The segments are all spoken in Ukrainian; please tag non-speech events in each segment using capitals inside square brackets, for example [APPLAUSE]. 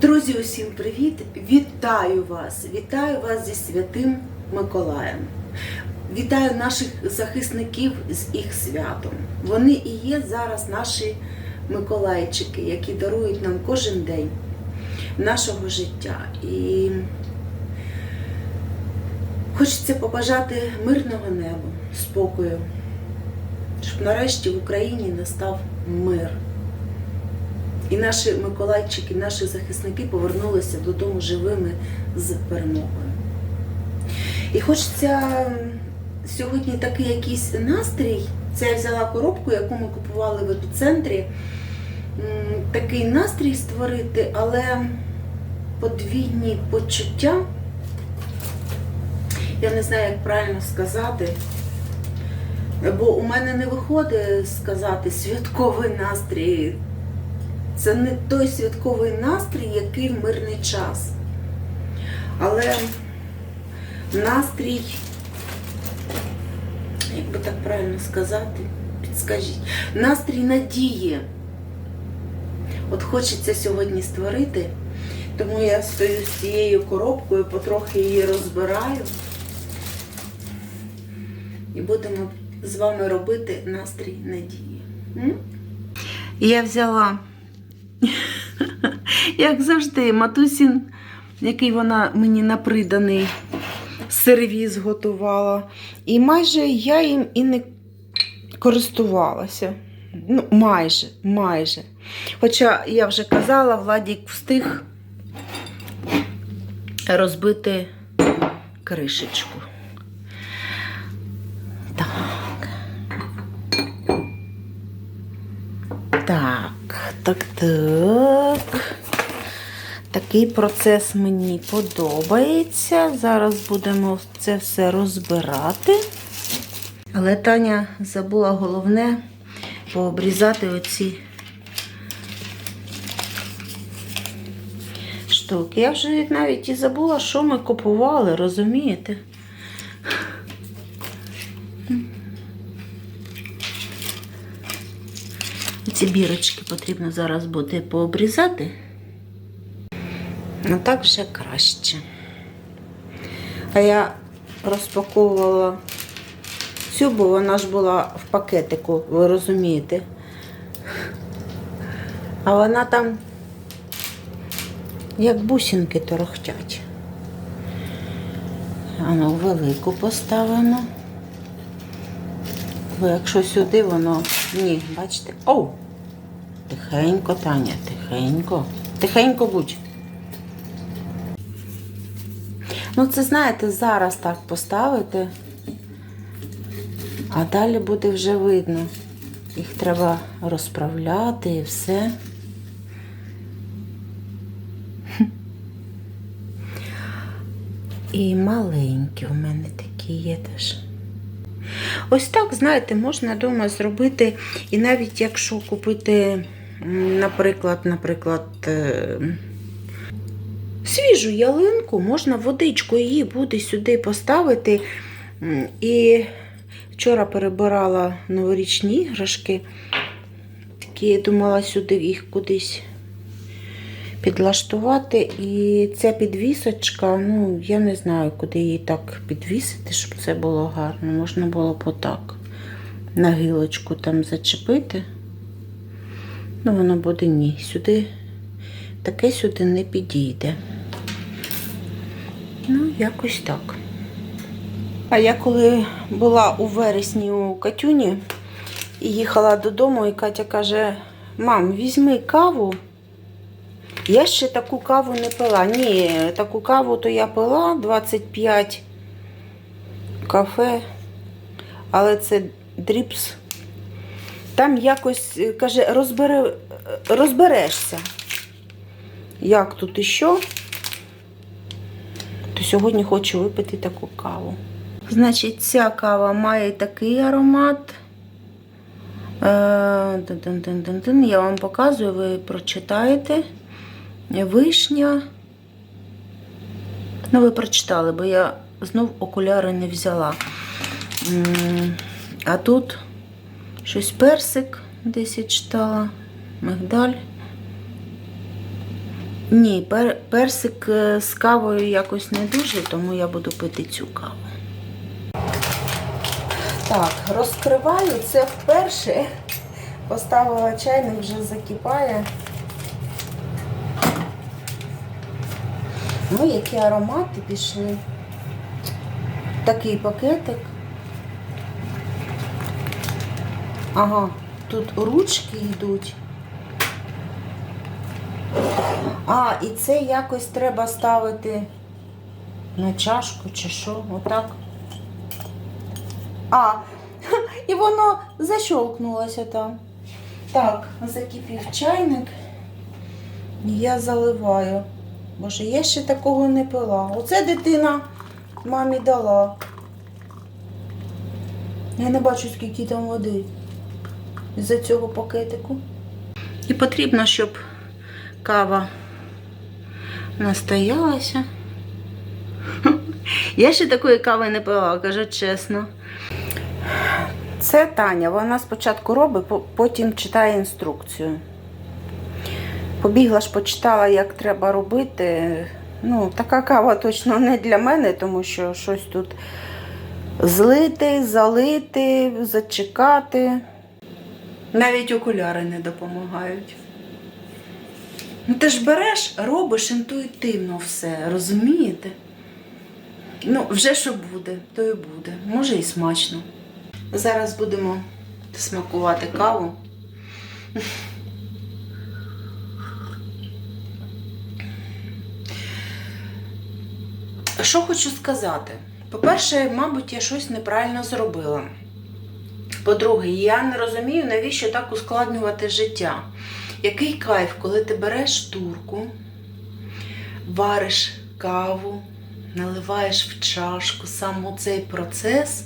Друзі, усім привіт! Вітаю вас! Вітаю вас зі святим Миколаєм. Вітаю наших захисників з їх святом. Вони і є зараз наші Миколайчики, які дарують нам кожен день нашого життя. І хочеться побажати мирного неба, спокою, щоб нарешті в Україні настав мир. І наші Миколайчики, наші захисники повернулися додому живими з перемогою. І хочеться сьогодні такий якийсь настрій. Це я взяла коробку, яку ми купували в епіцентрі. Такий настрій створити, але подвійні почуття. Я не знаю, як правильно сказати. Бо у мене не виходить сказати святковий настрій. Це не той святковий настрій, який в мирний час. Але настрій, як би так правильно сказати, підскажіть, настрій надії. От хочеться сьогодні створити, тому я стою з цією коробкою, потрохи її розбираю. І будемо з вами робити настрій надії. М? Я взяла [LAUGHS] як завжди, матусін, який вона мені наприданий сервіз готувала. І майже я їм і не користувалася. Ну, майже, майже. Хоча я вже казала, Владік встиг розбити кришечку. Так. Так, так, так. Такий процес мені подобається. Зараз будемо це все розбирати. Але Таня забула головне пообрізати оці штуки. Я вже навіть і забула, що ми купували, розумієте? Ці бірочки потрібно зараз буде пообрізати. Ну так вже краще. А я розпаковувала цю, бо вона ж була в пакетику, ви розумієте. А вона там як бусинки торохтять. А ну, велику поставимо. Бо якщо сюди воно... Ні, бачите? Оу! Тихенько, Таня, тихенько. Тихенько будь. Ну, це, знаєте, зараз так поставити, а далі буде вже видно. Їх треба розправляти і все. І маленькі у мене такі є теж. Ось так, знаєте, можна вдома зробити, і навіть якщо купити, наприклад, наприклад, е, свіжу ялинку, можна водичку її буде сюди поставити. І вчора перебирала новорічні іграшки, такі думала сюди їх кудись підлаштувати. І ця підвісочка, ну, я не знаю, куди її так підвісити, щоб це було гарно. Можна було б отак на гілочку там зачепити. Ну, воно буде ні. Сюди таке сюди не підійде. Ну, якось так. А я коли була у вересні у Катюні і їхала додому, і Катя каже: мам, візьми каву. Я ще таку каву не пила. Ні, таку каву то я пила 25 кафе, але це дріпс. Там якось, е, каже, розбере, розберешся. Як тут і що? То сьогодні хочу випити таку каву. Значить, ця кава має такий аромат. Е. Я вам показую, ви прочитаєте. Вишня. Ну, ви прочитали, бо я знов окуляри не взяла. А тут щось персик, десь я читала, мигдаль. Ні, пер, персик е, з кавою якось не дуже, тому я буду пити цю каву. Так, розкриваю це вперше. Поставила чайник, вже закипає. Ну, які аромати пішли. Такий пакетик. Ага, тут ручки йдуть. А, і це якось треба ставити на чашку чи що, отак. А, [LAUGHS] і воно защолкнулося там. Так, закипів чайник. Я заливаю. Боже, я ще такого не пила. Оце дитина мамі дала. Я не бачу, скільки там води з-за цього пакетику. І потрібно, щоб кава настоялася. [LAUGHS] Я ще такої кави не пила, кажу чесно. Це Таня. Вона спочатку робить, потім читає інструкцію. Побігла ж, почитала, як треба робити. Ну, така кава точно не для мене, тому що щось тут злити, залити, зачекати. Навіть окуляри не допомагають. Ну, ти ж береш, робиш інтуїтивно все, розумієте? Ну, вже що буде, то і буде. Може і смачно. Зараз будемо смакувати каву. Що хочу сказати? По-перше, мабуть, я щось неправильно зробила. По-друге, я не розумію, навіщо так ускладнювати життя. Який кайф, коли ти береш турку, вариш каву, наливаєш в чашку, сам цей процес.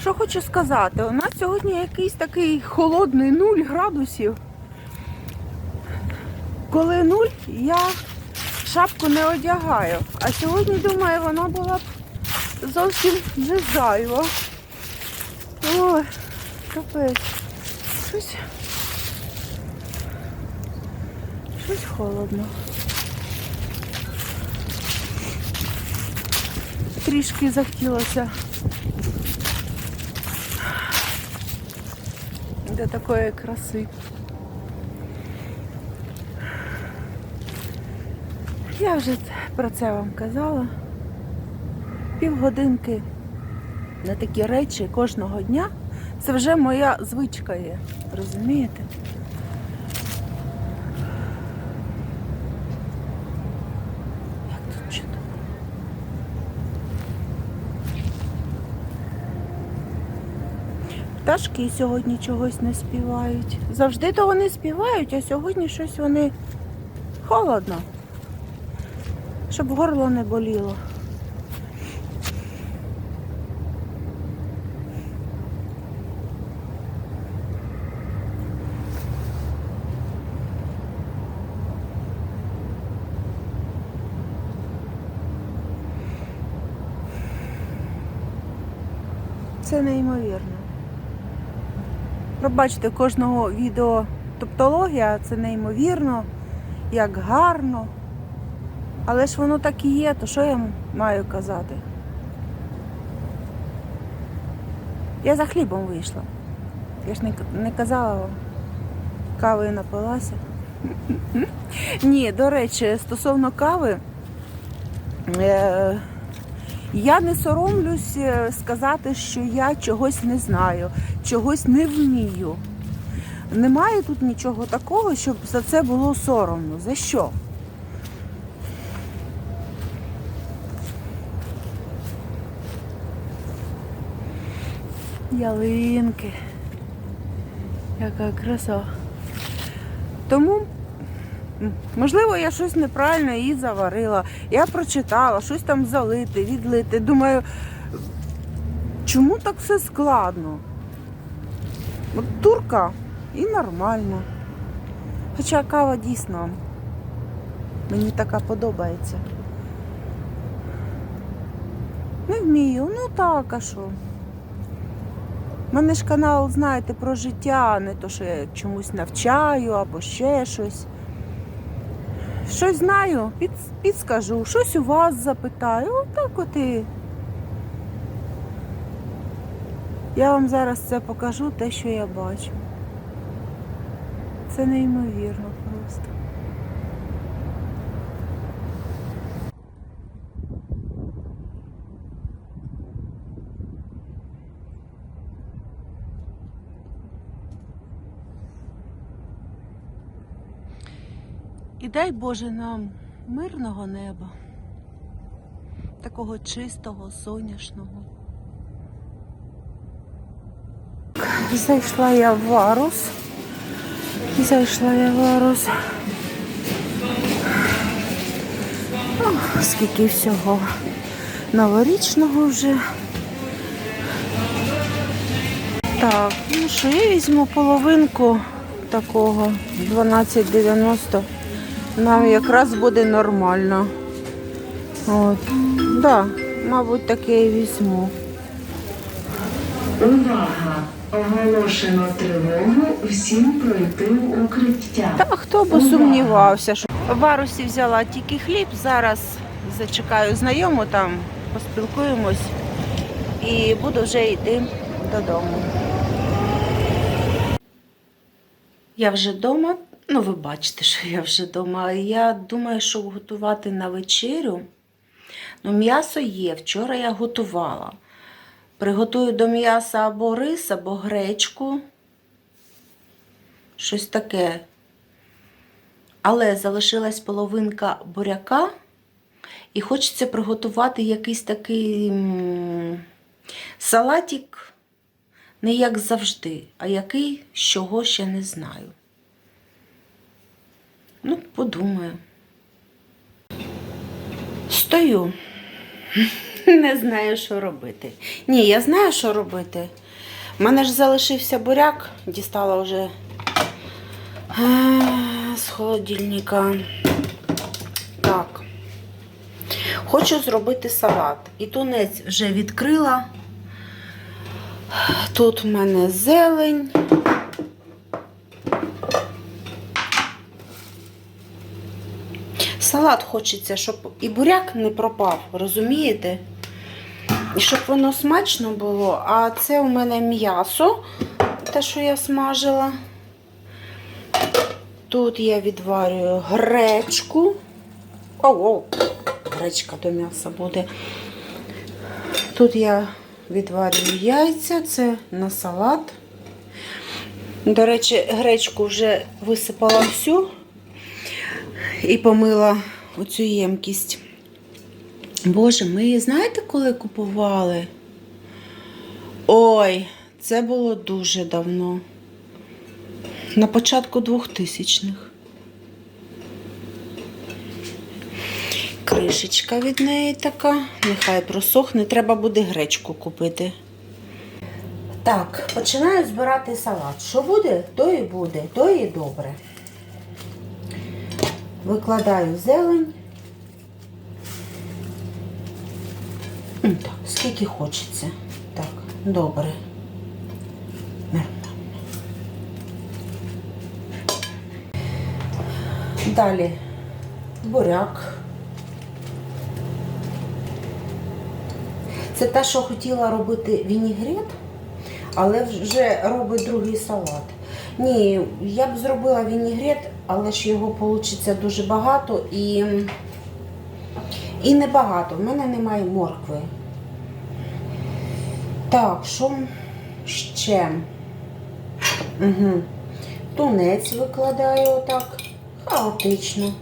Що хочу сказати, у нас сьогодні якийсь такий холодний 0 градусів. Коли 0, я шапку не одягаю. А сьогодні, думаю, вона була б зовсім не зайва. Ой, капець. Щось. Щось холодно. Трішки захотілося до такої краси. Я вже про це вам казала. Півгодинки на такі речі кожного дня. Це вже моя звичка є. Розумієте? Як тут чудово. Пташки сьогодні чогось не співають. Завжди то вони співають, а сьогодні щось вони холодно. Щоб горло не боліло. Це неймовірно. Пробачте, кожного відео топтологія це неймовірно, як гарно. Але ж воно так і є, то що я маю казати? Я за хлібом вийшла. Я ж не, не казала вам. Кави напилася. Ні, до речі, стосовно кави, е, я не соромлюсь е, сказати, що я чогось не знаю, чогось не вмію. Немає тут нічого такого, щоб за це було соромно. За що? Ялинки. Яка краса. Тому, можливо, я щось неправильно її заварила. Я прочитала, щось там залити, відлити. Думаю, чому так все складно? От турка і нормально. Хоча кава дійсно мені така подобається. Не вмію, ну так, а що? У мене ж канал, знаєте, про життя, не то, що я чомусь навчаю або ще щось. Щось знаю, під, підскажу, щось у вас запитаю. Отак от і. Я вам зараз це покажу, те, що я бачу. Це неймовірно просто. Дай Боже нам мирного неба, такого чистого, сонячного. Зайшла я в Варус. Зайшла я в Варус. Скільки всього новорічного вже. Так, ну що, я візьму половинку такого 12,90. Нам якраз буде нормально. От. Да, мабуть, таке і візьму. Увага! Оголошено тривогу всім пройти в укриття. Та хто би сумнівався, що в Варусі взяла тільки хліб. Зараз зачекаю знайому там, поспілкуємось і буду вже йти додому. Я вже вдома. Ну, ви бачите, що я вже вдома. Я думаю, що готувати на вечерю. Ну, м'ясо є. Вчора я готувала. Приготую до м'яса або рис, або гречку. Щось таке. Але залишилась половинка буряка, і хочеться приготувати якийсь такий салатик, не як завжди, а який, з чого ще не знаю. Подумаю. Стою. [LAUGHS] Не знаю, що робити. Ні, я знаю, що робити. У мене ж залишився буряк, дістала вже е, з холодильника. Так. Хочу зробити салат. І тунець вже відкрила. Тут в мене зелень. Салат хочеться, щоб і буряк не пропав, розумієте? І щоб воно смачно було. А це у мене м'ясо, те, що я смажила. Тут я відварюю гречку. О-о, гречка до м'яса буде. Тут я відварюю яйця, це на салат. До речі, гречку вже висипала всю і помила оцю ємкість. Боже, ми її знаєте, коли купували? Ой, це було дуже давно. На початку 2000-х. Кришечка від неї така. Нехай просохне. Треба буде гречку купити. Так, починаю збирати салат. Що буде, то і буде, то і добре. Викладаю зелень. Так, скільки хочеться. Так, добре. Далі буряк. Це те, що хотіла робити вінігрет, але вже робить другий салат. Ні, я б зробила вінігрет, але ж його вийде дуже багато і, і небагато. В мене немає моркви. Так, що ще? Угу. Тунець викладаю отак, хаотично.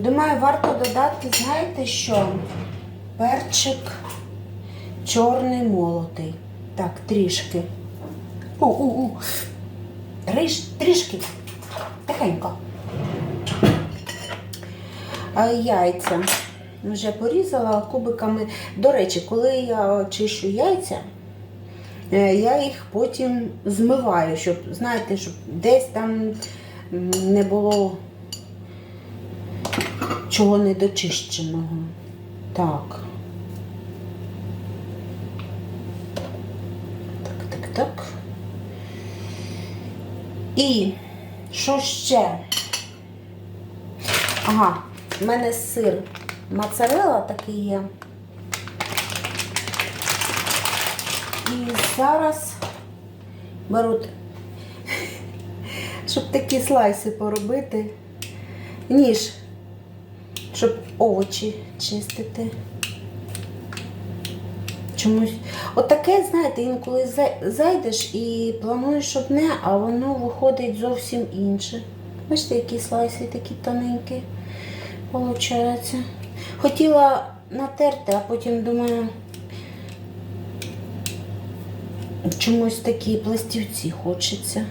Думаю, варто додати, знаєте що? Перчик чорний молотий. Так, трішки. У-у-у. Риш, трішки. Тихенько. Яйця вже порізала кубиками. До речі, коли я чищу яйця, е, я їх потім змиваю, щоб, знаєте, щоб десь там не було чого недочищеного. Так. Так, так, так. І Що ще? Ага, в мене сир моцарелла такий є. І зараз беру, [LAUGHS] щоб такі слайси поробити. Ніж, щоб овочі чистити. Чомусь. Отаке, знаєте, інколи зайдеш і плануєш одне, а воно виходить зовсім інше. Бачите, які слайси такі тоненькі. Получається. Хотіла натерти, а потім думаю, чомусь такі пластівці хочеться.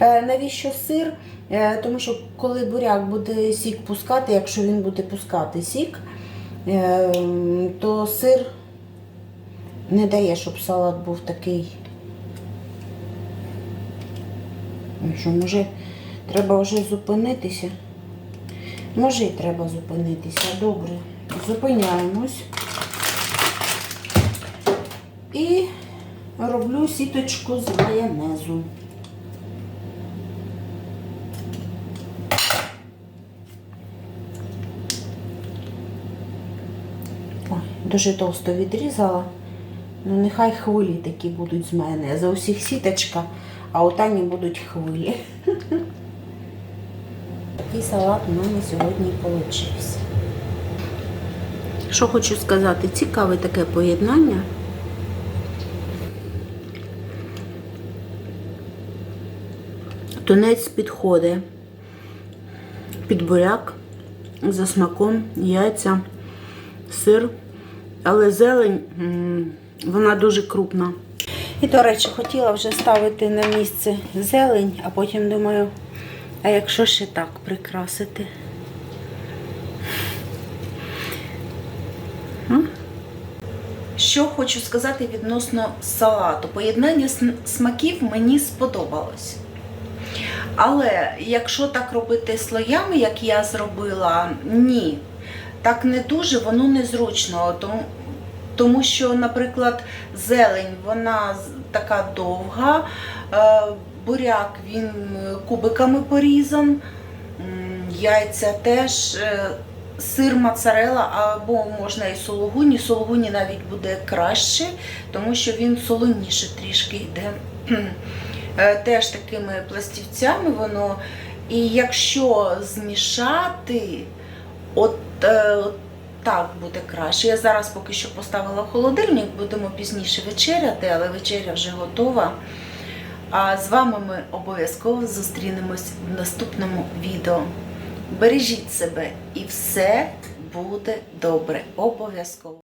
Е, навіщо сир? Е, тому що коли буряк буде сік пускати, якщо він буде пускати сік, е, то сир не дає, щоб салат був такий. Ну Що, може, треба вже зупинитися? Може, і треба зупинитися. Добре. Зупиняємось. І роблю сіточку з майонезу. Дуже товсто відрізала. Ну, нехай хвилі такі будуть з майонезу. У всіх сіточка, а у Тані будуть хвилі. [LAUGHS] Такий салат у мене сьогодні вийшов. Що хочу сказати, цікаве таке поєднання. Тунець підходить під буряк за смаком, яйця, сир, але зелень вона дуже крупна. І, до речі, хотіла вже ставити на місце зелень, а потім думаю, а якщо ще так прикрасити? Що хочу сказати відносно салату. Поєднання смаків мені сподобалось. Але якщо так робити слоями, як я зробила, ні. Так не дуже, воно незручно. Тому, тому що, наприклад, зелень вона така довга, е, буряк він е, кубиками порізан, яйця теж, е, сир моцарелла або можна і сулугуні. Сулугуні навіть буде краще, тому що він солоніше трішки йде. Теж такими пластівцями воно. І якщо змішати, от, от так буде краще. Я зараз поки що поставила в холодильник, будемо пізніше вечеряти, але вечеря вже готова. А з вами ми обов'язково зустрінемось в наступному відео. Бережіть себе і все буде добре. Обов'язково.